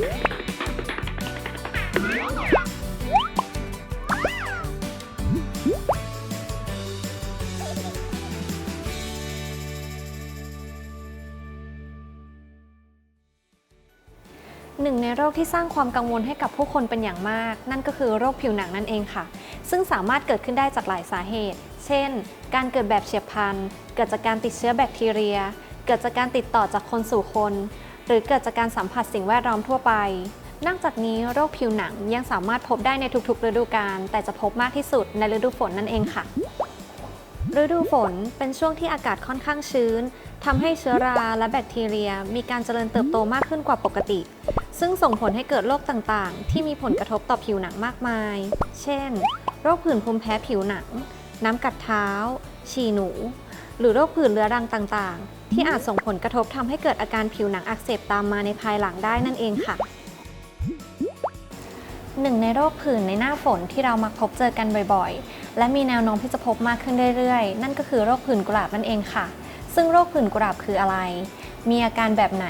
หนึ่งในโรคที่สร้างความกังวลให้กับผู้คนเป็นอย่างมาก นั่นก็คือโรคผิวหนังนั่นเองค่ะ ซึ่งสามารถเกิดขึ้นได้จากหลายสาเหตุ เช่น การเกิดแบบเฉียบพลัน เกิดจากการติดเชื้อแบคทีเรีย เกิดจากการติดต่อจากคนสู่คน หรือเกิดจากการสัมผัสสิ่งแวดล้อมทั่วไป นอกจากนี้โรคผิวหนังยังสามารถพบได้ในทุกๆ ฤดูกาลแต่จะพบมากที่สุดในฤดูฝนนั่นเองค่ะ ฤดูฝนเป็นช่วงที่อากาศค่อนข้างชื้นทำให้เชื้อราและแบคทีเรีย มีการเจริญเติบโตมากขึ้นกว่าปกติ ซึ่งส่งผลให้เกิดโรคต่างๆ ที่มีผลกระทบต่อผิวหนังมากมาย เช่น โรคผื่นภูมิแพ้ผิวหนัง น้ำกัดเท้า ฉี่หนู หรือโรคผื่นเรื้อรังต่างๆ ที่อาจส่งผลกระทบทำให้เกิดอาการผิวหนังอักเสบตามมาในภายหลังได้นั่นเองค่ะหนึ่งในโรคผื่นในหน้าฝนที่เรามักพบเจอกันบ่อยๆ และมีแนวโน้มที่จะพบมากขึ้นเรื่อยๆ นั่นก็คือโรคผื่นกุหลาบนั่นเองค่ะ ซึ่งโรคผื่นกุหลาบคืออะไร มีอาการแบบไหน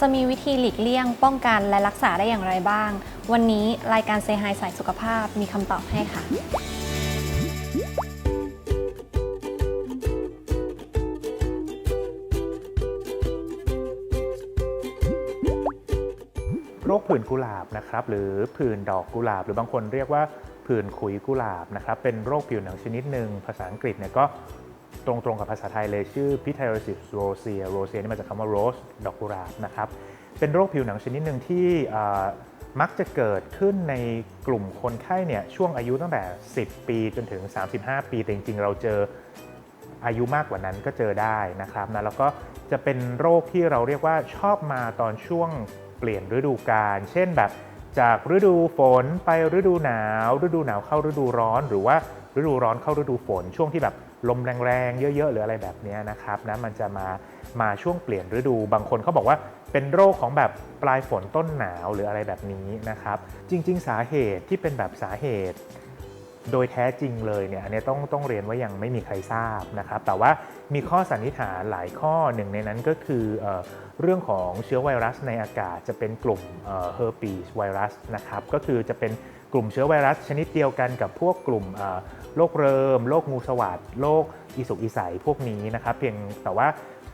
จะมีวิธีหลีกเลี่ยง ป้องกันและรักษาได้อย่างไรบ้าง วันนี้รายการเซฮายสายสุขภาพมีคำตอบให้ค่ะ ผื่นกุหลาบนะครับหรือผื่นดอกกุหลาบ หรือบางคนเรียกว่าผื่นขุยกุหลาบนะครับเป็นโรคผิวหนังชนิดหนึ่งภาษาอังกฤษเนี่ยก็ตรงๆกับภาษาไทยเลยชื่อ pityriasis rosea rosea นี่มาจากคำว่า rose ดอกกุหลาบนะครับเป็นโรคผิวหนังชนิดหนึ่งที่มักจะเกิดขึ้นในกลุ่มคนไข้เนี่ยช่วงอายุตั้งแต่ 10 ปีจนถึง 35 ปี แต่จริงๆ เราเจออายุมากกว่านั้นก็เจอได้นะครับนะแล้วก็จะเป็นโรคที่เราเรียกว่าชอบมาตอนช่วง เปลี่ยนฤดูกาลเช่นแบบจากฤดูฝนไปฤดูหนาว ฤดูหนาวเข้าฤดูร้อน หรือว่าฤดูร้อนเข้าฤดูฝน ช่วงที่แบบลมแรงๆ เยอะๆ หรืออะไรแบบนี้นะครับนะมันจะมามาช่วงเปลี่ยนฤดูบางคนเขาบอกว่าเป็นโรคของแบบปลายฝนต้นหนาวหรืออะไรแบบนี้นะครับ จริง ๆ สาเหตุที่เป็นแบบสาเหตุ โดยแท้จริงเลยเนี่ยอันนี้ต้องต้องเรียนว่ายังไม่มีใครทราบนะครับแต่ว่ามีข้อสันนิษฐานหลายข้อหนึ่งในนั้นก็คือเอเรื่องของเชื้อไวรัสในอากาศจะเป็นกลุ่มเฮอร์ปีสไวรัสนะครับก็คือจะเป็นกลุ่มเชื้อไวรัสชนิดเดียวกันกับพวกกลุ่มโรคเริมโรคงูสวัสดโรคอีสุกอีใสพวกนี้นะครับเพียงแต่ว่า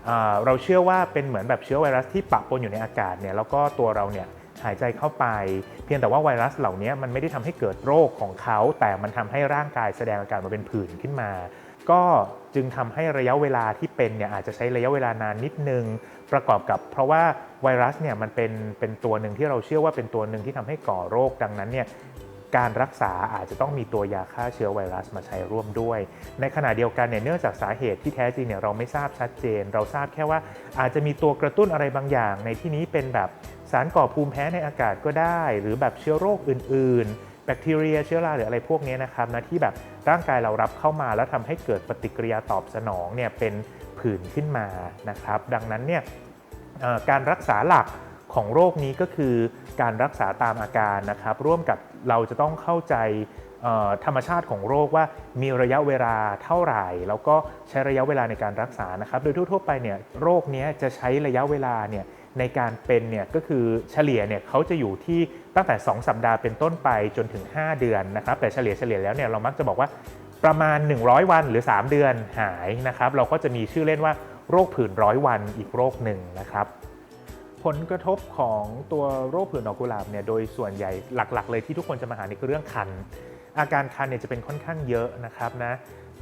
เอ่อเราเชื่อว่าเป็นเหมือนแบบเชื้อไวรัสที่ปะปนอยู่ในอากาศเนี่ยแล้วก็ตัวเราเนี่ย หายใจเข้าไป เพียงแต่ว่าไวรัสเหล่านี้มันไม่ได้ทำให้เกิดโรคของเขา แต่มันทำให้ร่างกายแสดงอาการมาเป็นผื่นขึ้นมา ก็จึงทำให้ระยะเวลาที่เป็นเนี่ยอาจจะใช้ระยะเวลานานนิดนึง ประกอบกับ เพราะว่าไวรัสเนี่ยมันเป็นเป็นตัวหนึ่งที่เราเชื่อว่าเป็นตัวหนึ่งที่ทำให้ก่อโรคดังนั้นเนี่ย การรักษาอาจจะต้องมีตัวยาฆ่าเชื้อไวรัสมาใช้ร่วมด้วย ในขณะเดียวกันเนี่ยเนื่องจากสาเหตุที่แท้จริงเนี่ยเราไม่ทราบชัดเจน เราทราบแค่ว่าอาจจะมีตัวกระตุ้นอะไรบางอย่าง ในที่นี้เป็นแบบสารก่อภูมิแพ้ในอากาศก็ได้ หรือแบบเชื้อโรคอื่น ๆ แบคทีเรียเชื้อราหรืออะไรพวกนี้นะครับนะที่แบบร่างกายเรารับเข้ามาแล้วทำให้เกิดปฏิกิริยาตอบสนองเนี่ยเป็นผื่นขึ้นมานะครับ ดังนั้นเนี่ยการรักษาหลัก ของโรคนี้ก็คือการรักษาตามอาการนะครับ ร่วมกับเราจะต้องเข้าใจธรรมชาติของโรคว่ามีระยะเวลาเท่าไหร่ แล้วก็ใช้ระยะเวลาในการรักษานะครับ โดยทั่วๆไปเนี่ยโรคเนี้ยจะใช้ระยะเวลาเนี่ยในการเป็นเนี่ยก็คือเฉลี่ยเนี่ยเขาจะอยู่ที่ตั้งแต่ 2 สัปดาห์เป็นต้นไปจนถึง 5 เดือนนะครับแต่เฉลี่ยเฉลี่ยแล้วเนี่ยเรามักจะบอกว่าประมาณ 100 วันหรือ 3 เดือนหายนะครับ เราก็จะมีชื่อเล่นว่าโรคผื่นร้อยวันอีกโรคหนึ่งนะครับ ผลกระทบของตัวโรคผื่นดอกกุหลาบเนี่ยโดยส่วนใหญ่หลักๆ เลยที่ทุกคนจะมาหานี่คือเรื่องคัน อาการคันเนี่ยจะเป็นค่อนข้างเยอะนะครับนะ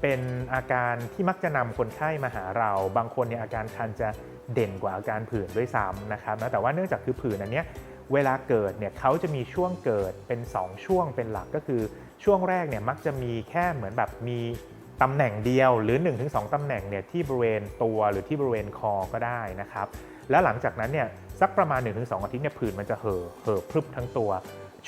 เป็นอาการที่มักจะนำคนไข้มาหาเรา บางคนเนี่ยอาการคันจะเด่นกว่าอาการผื่นด้วยซ้ำนะครับนะแต่ว่าเนื่องจากคือผื่นอันเนี้ยเวลาเกิดเนี่ยเขาจะมีช่วงเกิดเป็น 2 ช่วงเป็นหลักก็คือช่วงแรกเนี่ยมักจะมีแค่เหมือนแบบมีตำแหน่งเดียวหรือ 1-2 ตำแหน่งเนี่ยที่บริเวณตัวหรือที่บริเวณคอก็ได้นะครับ แล้วหลังจากนั้นเนี่ย สักประมาณ 1-2 อาทิตย์เนี่ยผื่นมันจะเห่อเห่อพรึบทั้งตัว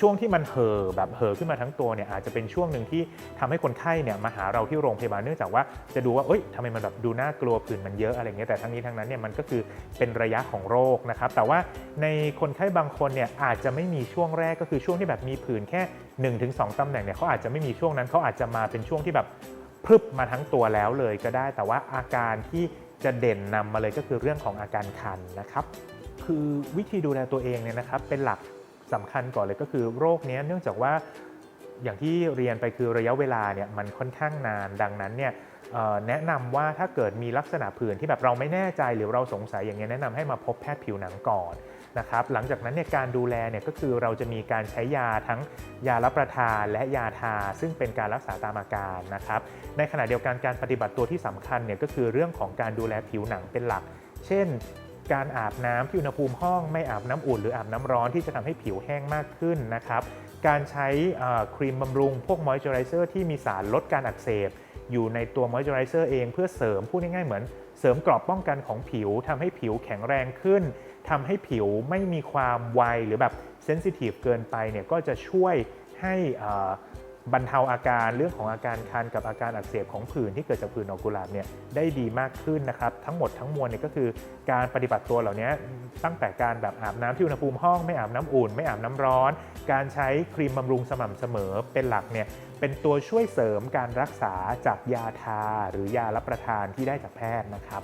ช่วงที่มันเห่อแบบเห่อขึ้นมาทั้งตัวเนี่ยอาจจะเป็นช่วงหนึ่งที่ทำให้คนไข้เนี่ยมาหาเราที่โรงพยาบาลเนื่องจากว่าจะดูว่าเอ้ยทำไมมันแบบดูน่ากลัวผื่นมันเยอะอะไรเงี้ยแต่ทั้งนี้ทั้งนั้นเนี่ยมันก็คือเป็นระยะของโรคนะครับแต่ว่าในคนไข้บางคนเนี่ยอาจจะไม่มีช่วงแรกก็คือช่วงที่แบบมีผื่นแค่1-2ตำแหน่งเนี่ยเขาอาจจะไม่มีช่วงนั้นเขาอาจจะมาเป็นช่วงที่แบบพรึบมาทั้งตัวแล้วเลยก็ได้ แต่ว่าอาการที่จะเด่นนำมาเลยก็คือเรื่องของอาการคันนะครับ คือวิธีดูแลตัวเองเนี่ยนะครับ เป็นหลักสำคัญก่อนเลยก็คือโรคเนี้ยเนื่องจากว่าอย่างที่เรียนไปคือระยะเวลาเนี่ยมันค่อนข้างนานดังนั้นเนี่ยแนะนำว่าถ้าเกิดมีลักษณะผื่นที่แบบเราไม่แน่ใจหรือเราสงสัยอย่างเงี้ยแนะนำให้มาพบแพทย์ผิวหนังก่อนนะครับหลังจากนั้นเนี่ยการดูแลเนี่ยก็คือเราจะมีการใช้ยาทั้งยารับประทานและยาทา ซึ่งเป็นการรักษาตามอาการนะครับในขณะเดียวกันการปฏิบัติตัวที่สำคัญเนี่ยก็คือเรื่องของการดูแลผิวหนังเป็นหลัก เช่น การอาบน้ำที่อุณหภูมิห้องไม่อาบน้ำอุ่นหรืออาบน้ำร้อนที่จะทำให้ผิวแห้งมากขึ้นนะครับ การใช้ครีมบำรุงพวกมอยเจอไรเซอร์ที่มีสารลดการอักเสบ อยู่ในตัวมอยเจอไรเซอร์เองเพื่อเสริมพูดง่ายๆเหมือน เสริมกรอบป้องกันของผิวทำให้ผิวแข็งแรงขึ้นทำให้ผิวไม่มีความไวหรือแบบเซนซิทีฟเกินไปเนี่ยก็จะช่วยให้อ่อ บรรเทาอาการเรื่องของอาการคันกับอาการอักเสบของผื่นที่เกิดจากผื่นดอกกุหลาบเนี่ยได้ดีมากขึ้นนะครับ ทั้งหมดทั้งมวลเนี่ยก็คือการปฏิบัติตัวเหล่านี้ตั้งแต่การแบบอาบน้ำที่อุณหภูมิห้องไม่อาบน้ำอุ่น ไม่อาบน้ำร้อน การใช้ครีมบำรุงสม่ำเสมอเป็นหลักเนี่ยเป็นตัวช่วยเสริมการรักษาจากยาทา หรือยารับประทานที่ได้จากแพทย์นะครับ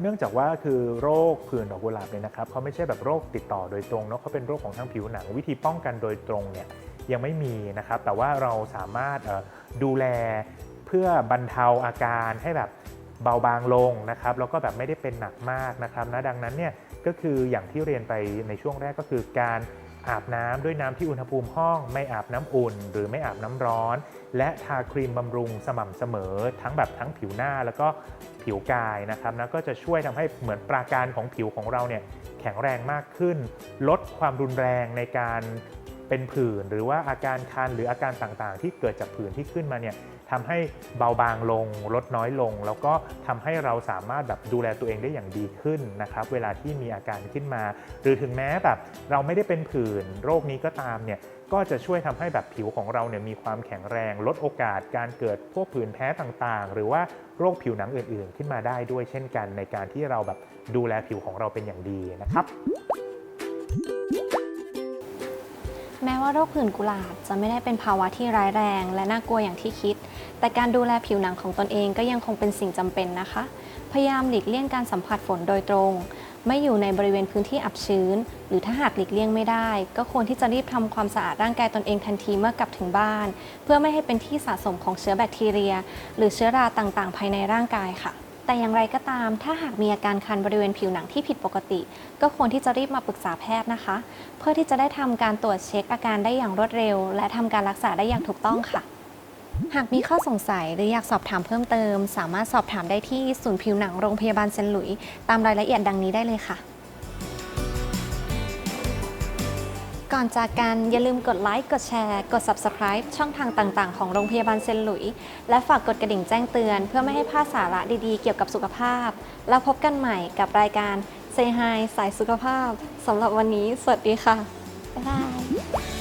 เนื่องจากว่าคือโรคผื่นดอกกุหลาบเนี่ยนะครับเขาไม่ใช่แบบโรคติดต่อโดยตรงเนาะเขาเป็นโรคของทางผิวหนัง วิธีป้องกันโดยตรงเนี่ย ยังไม่มีนะครับ แต่ว่าเราสามารถดูแลเพื่อบรรเทาอาการให้แบบเบาบางลงนะครับแล้วก็แบบไม่ได้เป็นหนักมากนะครับนะดังนั้นเนี่ยก็คืออย่างที่เรียนไปในช่วงแรกก็คือการอาบน้ำด้วยน้ำที่อุณหภูมิห้อง ไม่อาบน้ำอุ่น หรือไม่อาบน้ำร้อน และทาครีมบำรุงสม่ำเสมอ ทั้งแบบทั้งผิวหน้าแล้วก็ผิวกายนะครับนะก็จะช่วยทำให้เหมือนปราการของผิวของเราเนี่ยแข็งแรงมากขึ้น ลดความรุนแรงในการ เป็นผื่นหรือว่าอาการคันหรืออาการต่างๆ ที่เกิดจากผื่นที่ขึ้นมาเนี่ยทำให้เบาบางลง ลดน้อยลง แล้วก็ทำให้เราสามารถแบบดูแลตัวเองได้อย่างดีขึ้นนะครับ เวลาที่มีอาการขึ้นมา หรือถึงแม้แบบเราไม่ได้เป็นผื่นโรคนี้ก็ตามเนี่ยก็จะช่วยทำให้แบบผิวของเราเนี่ยมีความแข็งแรง ลดโอกาสการเกิดพวกผื่นแพ้ต่างๆ หรือว่าโรคผิวหนังอื่นๆ ขึ้นมาได้ด้วยเช่นกันในการที่เราแบบดูแลผิวของเราเป็นอย่างดีนะครับ ม้ว่าโรคผื่นกุหลาบจะไม่ได้เป็นภาวะที่ร้ายแรง และน่ากลัวอย่างที่คิด แต่การดูแลผิวหนังของตนเองก็ยังคงเป็นสิ่งจำเป็นนะคะ พยายามหลีกเลี่ยงการสัมผัสฝนโดยตรง ไม่อยู่ในบริเวณพื้นที่อับชื้น หรือถ้าหากหลีกเลี่ยงไม่ได้ ก็ควรที่จะรีบทำความสะอาดร่างกายตนเองทันทีเมื่อกลับถึงบ้าน เพื่อไม่ให้เป็นที่สะสมของเชื้อแบคทีเรีย หรือเชื้อราต่างๆ ภายในร่างกายค่ะ แต่อย่างไรก็ตาม ถ้าหากมีอาการคันบริเวณผิวหนังที่ผิดปกติ ก็ควรที่จะรีบมาปรึกษาแพทย์นะคะ เพื่อที่จะได้ทำการตรวจเช็คอาการได้อย่างรวดเร็ว และทำการรักษาได้อย่างถูกต้องค่ะ หากมีข้อสงสัยหรืออยากสอบถามเพิ่มเติม สามารถสอบถามได้ที่ศูนย์ผิวหนังโรงพยาบาลเซนหลุย ตามรายละเอียดดังนี้ได้เลยค่ะ ก่อนจากกันอย่าลืมกดไลค์ กดแชร์ กด Subscribe ช่องทางต่างๆ ของโรงพยาบาลเซนหลุย และฝากกดกระดิ่งแจ้งเตือน เพื่อไม่ให้พลาดสาระดีๆ เกี่ยวกับสุขภาพ แล้วพบกันใหม่กับรายการ Say Hi สายสุขภาพสำหรับวันนี้ สวัสดีค่ะ บ๊ายบาย